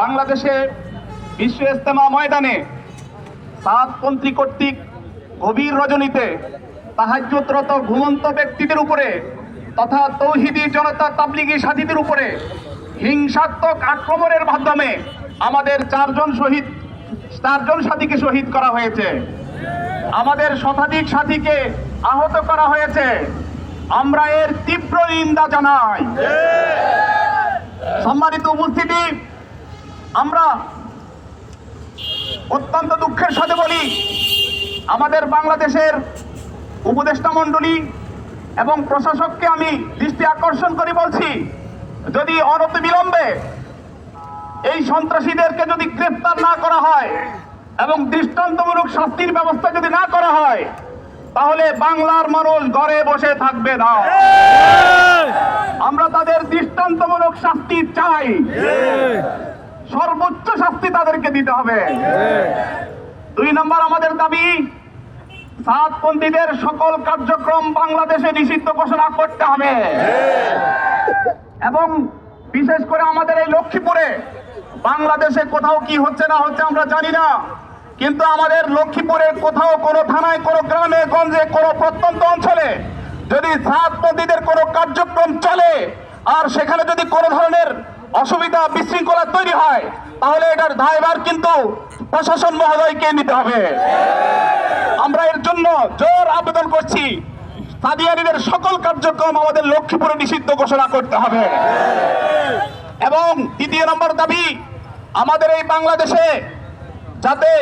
বাংলাদেশে বিশ্ব ইস্তেমা ময়দানে সাতপন্থী কর্তৃক গভীর রজনীতে তাহাজ্জুদরত ঘুমন্ত ব্যক্তিদের উপরে তথা তৌহিদি জনতা তাবলিগি সাথীদের উপরে হিংসাত্মক আক্রমণের মাধ্যমে আমাদের চারজন শহীদ, চারজন সাথীকে শহীদ করা হয়েছে। আমাদের শতাধিক সাথীকে আহত করা হয়েছে। আমরা এর তীব্র নিন্দা জানাই। সম্মানিত উপস্থিতি, আমরা অত্যন্ত দুঃখের সাথে বলি, আমাদের বাংলাদেশের উপদেষ্টা মণ্ডলী এবং প্রশাসককে আমি দৃষ্টি আকর্ষণ করে বলছি, যদি অনত বিলম্বে এই সন্ত্রাসীদেরকে যদি গ্রেফতার না করা হয় এবং দৃষ্টান্তমূলক শাস্তির ব্যবস্থা যদি না করা হয়, তাহলে বাংলার মানুষ ঘরে বসে থাকবে না। আমরা তাদের দৃষ্টান্তমূলক শাস্তি চাই। সর্বোচ্চ শাস্তি তাদেরকে দিতে হবে। দুই নম্বর আমাদের দাবি, সাতপন্থীদের সকল কার্যক্রম বাংলাদেশে নিষিদ্ধ ঘোষণা করতে হবে। এবং বিশেষ করে আমাদের এই লক্ষ্মীপুরে, বাংলাদেশে কোথাও কি হচ্ছে না হচ্ছে আমরা জানি না। কিন্তু আমাদের লক্ষ্মীপুরে কোথাও কোনো থানায়, কোনো গ্রামে, গঞ্জে, কোনো প্রত্যন্ত অঞ্চলে যদি সাত সাতপন্থীদের কোনো কার্যক্রম চলে আর সেখানে যদি কোনো ধরনের অসুবিধা বিশৃঙ্খলা তৈরি হয়, তাহলে এটার দায়ভার কিন্তু প্রশাসন মহোদয়কে নিতে হবে। আমরা এর জন্য জোর আবেদন করছি, সাদিয়ানিদের সকল কার্যক্রম আমাদের লক্ষ্মীপুরে নিষিদ্ধ ঘোষণা করতে হবে। এবং দ্বিতীয় নম্বর দাবি, আমাদের এই বাংলাদেশে যাতে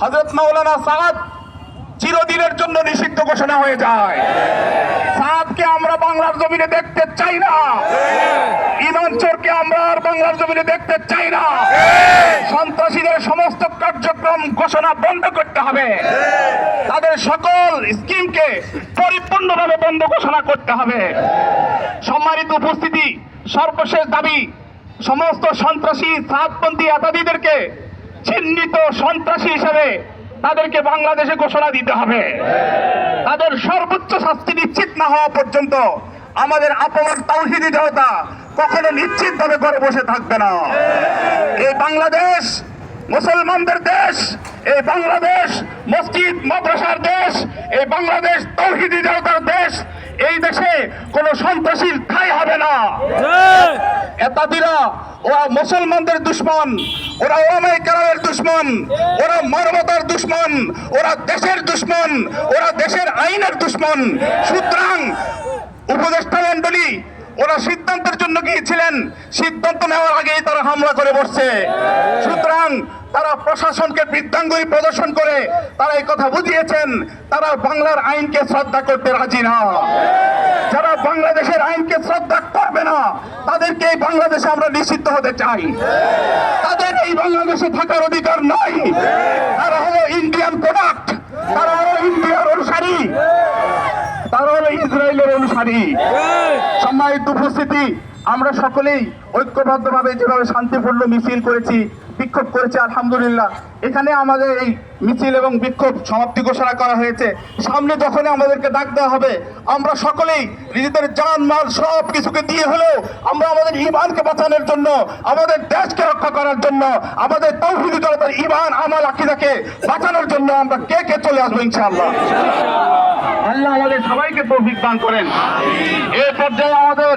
হজরত মাওলানা সাদ চিরদিনের জন্য নিষিদ্ধ ঘোষণা হয়ে যায়। সাদকে আমরা বাংলার জমিনে দেখতে চাই না। ইমান চোরকে আমরা আর বাংলার জমিনে দেখতে চাই না। সন্ত্রাসীদের সমস্ত কার্যক্রম ঘোষণা বন্ধ করতে হবে। তাদের সকল স্কিমকে পরিপূর্ণভাবে বন্ধ ঘোষণা করতে হবে। সম্মানিত উপস্থিতি, সর্বশেষ দাবি, সমস্ত সন্ত্রাসী সাতপন্থী আতাদিদেরকে চিহ্নিত সন্ত্রাসী হিসেবে তাদেরকে বাংলাদেশে ঘোষণা দিতে হবে। তাদের সর্বোচ্চ শাস্তি নিশ্চিত না হওয়া পর্যন্ত আমাদের আপমান তাওহিদি জনতা কখনো নিশ্চিতভাবে ঘরে বসে থাকবে না। এই বাংলাদেশ মুসলমানদের দেশ, এই বাংলাদেশ মসজিদ, মাদ্রাসার দেশ, এই বাংলাদেশ তৌহিদি জনতার দেশ, এই দেশে কোনো সন্ত্রাসীর ঠাই হবে না। এতাদিরা ওরা মুসলমানদের দুশ্মন, ওরা ওলামাই কেরামের দুশ্মন, ওরা মানবতার দুশ্মন, ওরা দেশের দুশ্মন, ওরা দেশের আইনের দুশ্মন। সুতরাং উপদেষ্টা মন্ডলী ওরা সিদ্ধান্তের জন্য গিয়েছিলেন। সিদ্ধান্ত নেওয়ার আগেই তারা হামলা করে বসছে। সুতরাং তারা প্রশাসনকে বৃদ্ধাঙ্গুলি প্রদর্শন করে, তারা এই কথা বুঝিয়েছেন, তারা বাংলার আইনকে শ্রদ্ধা করতে রাজি না। যারা বাংলাদেশের আইনকে শ্রদ্ধা করবে না, তাদেরকে বাংলাদেশে আমরা নিষিদ্ধ হতে চাই। তাদের এই বাংলাদেশে থাকার অধিকার নাই। তারা হলো ইন্ডিয়ান প্রোডাক্ট তারা হলো ইন্ডিয়ার অনুসারী। তারা হলো ইসরায়েলের অনুসারী। সম্মানিত উপস্থিতি, আমরা সকলেই ঐক্যবদ্ধভাবে যেভাবে শান্তিপূর্ণ মিছিল করেছি বিক্ষোভ করেছি, আলহামদুলিল্লাহ। এখানে আমাদের এই মিছিল এবং বিক্ষোভ সমাপ্তি ঘোষণা করা হয়েছে। সামনে যখনই আমাদেরকে ডাক দেওয়া হবে, আমরা সকলেই নিজেদের জান, মাল, সব কিছুকে দিয়ে হলেও আমরা আমাদের ইমানকে বাঁচানোর জন্য, আমাদের দেশকে রক্ষা করার জন্য, আমাদের তৌহিদি জনতার ইমান আমাল, আকিদাকে বাঁচানোর জন্য আমরা কে কে চলে আসব ইনশাআল্লাহ। আল্লাহ আমাদের সবাইকে তৌফিক দান করেন। এই পর্যায়ে আমাদের